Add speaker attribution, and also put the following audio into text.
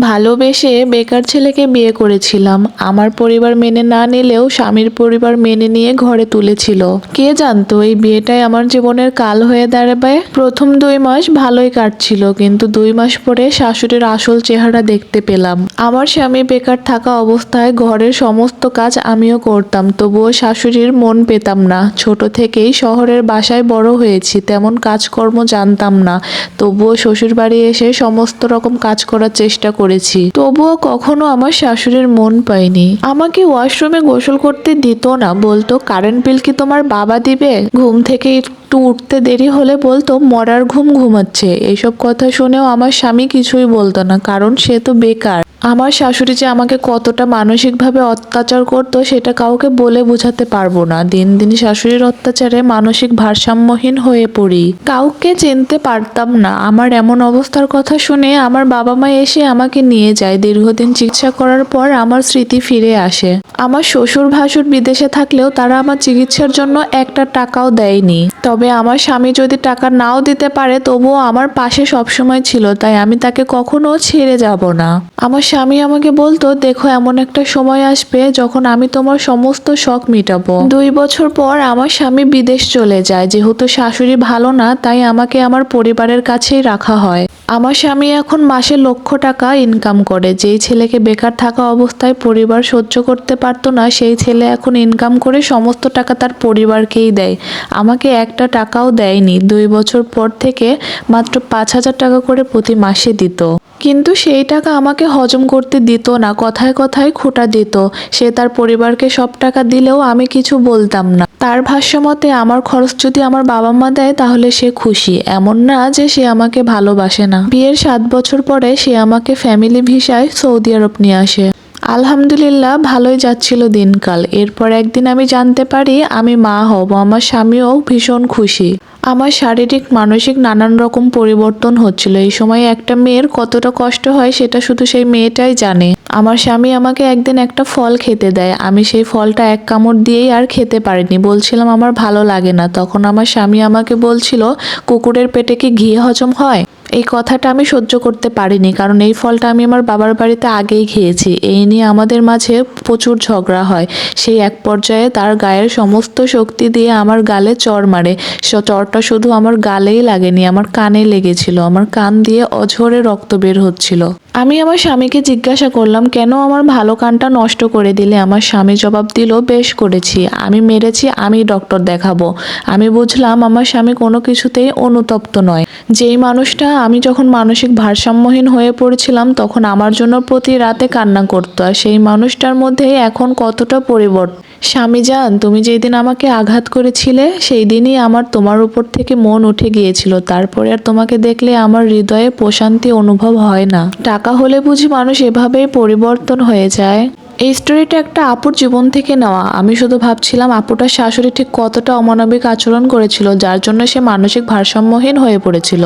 Speaker 1: ভালোবেসে বেকার ছেলেকে বিয়ে করেছিলাম। আমার পরিবার মেনে না নিলেও স্বামীর পরিবার মেনে নিয়ে ঘরে তুলেছিল। কে জানতো, এই বিয়েটাই আমার জীবনের কাল হয়ে দাঁড়াবে। প্রথম দুই মাস ভালোই কাটছিল, কিন্তু দুই মাস পরে শাশুড়ির আসল চেহারা দেখতে পেলাম। আমার স্বামী বেকার থাকা অবস্থায় ঘরের সমস্ত কাজ আমিও করতাম, তবুও শাশুড়ির মন পেতাম না। ছোট থেকেই শহরের বাসায় বড় হয়েছি, তেমন কাজকর্ম জানতাম না। তবুও শ্বশুর বাড়ি এসে সমস্ত রকম কাজ করার চেষ্টা করেছি। তবুও কখনো আমার শাশুড়ির মন পাইনি আমাকে ওয়াশরুমে গোসল করতে দিত না, বলতো, কারেন্ট বিল কি তোমার বাবা দিবে? ঘুম থেকে একটু উঠতে দেরি হলে বলতো, মরার ঘুম ঘুমাচ্ছে। এইসব কথা শুনেও আমার স্বামী কিছুই বলতো না, কারণ সে তো বেকার। আমার শাশুড়ি যে আমাকে কতটা মানসিকভাবে অত্যাচার করতো, সেটা কাউকে বলে বোঝাতে পারব না। দিন দিন শাশুড়ির অত্যাচারে মানসিক ভারসাম্যহীন হয়ে পড়ি। কাউকে চিনতে পারতাম না। আমার এমন অবস্থার কথা শুনে আমার বাবা মা এসে আমাকে নিয়ে যায়। দীর্ঘদিন চিকিৎসা করার পর আমার স্মৃতি ফিরে আসে। আমার শ্বশুর ভাসুর বিদেশে থাকলেও তারা আমার চিকিৎসার জন্য একটা টাকাও দেয়নি। তবে আমার স্বামী যদি টাকা নাও দিতে পারে, তবুও আমার পাশে সবসময় ছিল, তাই আমি তাকে কখনো ছেড়ে যাব না। আমার স্বামী আমাকে বলতো, দেখো, এমন একটা সময় আসবে যখন আমি তোমার সমস্ত শখ মিটাবো। দুই বছর পর আমার স্বামী বিদেশ চলে যায়। যেহেতু শাশুড়ি ভালো না, তাই আমাকে আমার পরিবারের কাছেই রাখা হয়। আমার স্বামী এখন মাসে লক্ষ টাকা ইনকাম করে। যেই ছেলেকে বেকার থাকা অবস্থায় পরিবার সহ্য করতে পারতো না, সেই ছেলে এখন ইনকাম করে সমস্ত টাকা তার পরিবারকেই দেয়। আমাকে একটা টাকাও দেয়নি। দুই বছর পর থেকে মাত্র পাঁচ হাজার টাকা করে প্রতি মাসে দিত। কিন্তু সেই টাকা আমাকে হজম করতে দিত না, কথায় কথায় খোটা দিত। সে তার পরিবারকে সব টাকা দিলেও আমি কিছু বলতাম না। তার ভাষ্যমতে, আমার খরচ যদি আমার বাবা মা দেয়, তাহলে সে খুশি। এমন না যে সে আমাকে ভালোবাসে না। বিয়ের সাত বছর পরে সে আমাকে ফ্যামিলি ভিসায় সৌদি আরব নিয়ে আসে। আলহামদুলিল্লাহ, ভালোই যাচ্ছিল দিনকাল। এরপর একদিন আমি জানতে পারি আমি মা হব, আমার স্বামীও ভীষণ খুশি। আমার শারীরিক, মানসিক নানান রকম পরিবর্তন হচ্ছিল। এই সময় একটা মেয়ের কতটা কষ্ট হয় সেটা শুধু সেই মেয়েটাই জানে। আমার স্বামী আমাকে একদিন একটা ফল খেতে দেয়। আমি সেই ফলটা এক কামড় দিয়েই আর খেতে পারিনি। বলছিলাম, আমার ভালো লাগে না। তখন আমার স্বামী আমাকে বলছিল, কুকুরের পেটে কি ঘি হজম হয়? এই কথাটা আমি সহ্য করতে পারিনি, কারণ এই ফলটা আমি আমার বাবার বাড়িতে আগেই খেয়েছি। এই নিয়ে আমাদের মাঝে প্রচুর ঝগড়া হয়। সেই এক পর্যায়ে তার গায়ের সমস্ত শক্তি দিয়ে আমার গালে চর মারে। চরটা শুধু আমার গালেই লাগেনি, আমার কানে লেগেছিল। আমার কান দিয়ে অঝরে রক্ত বের হচ্ছিল। আমি আমার স্বামীকে জিজ্ঞাসা করলাম, কেন আমার ভালো কানটা নষ্ট করে দিলে? আমার স্বামী জবাব দিল, বেশ করেছি। আমি মেরেছি, আমি ডক্টর দেখাবো। আমি বুঝলাম, আমার স্বামী কোনো কিছুতেই অনুতপ্ত নয়। যেই মানুষটা, আমি যখন মানসিক ভারসাম্যহীন হয়ে পড়েছিলাম, তখন আমার জন্য প্রতি রাতে কান্না করতো। আর সেই মানুষটার মধ্যেই এখন কতটা পরিবর্তন। স্বামী যান তুমি যেই দিন আমাকে আঘাত করেছিলে, সেই দিনই আমার তোমার উপর থেকে মন উঠে গিয়েছিল। তারপরে আর তোমাকে দেখলে আমার হৃদয়ে প্রশান্তি অনুভব হয় না। টাকা হলে বুঝি মানুষ এভাবেই পরিবর্তন হয়ে যায়। এই স্টোরিটা একটা আপুর জীবন থেকে নেওয়া। আমি শুধু ভাবছিলাম আপুটার শাশুড়ি ঠিক কতটা অমানবিক আচরণ করেছিল, যার জন্য সে মানসিক ভারসাম্যহীন হয়ে পড়েছিল।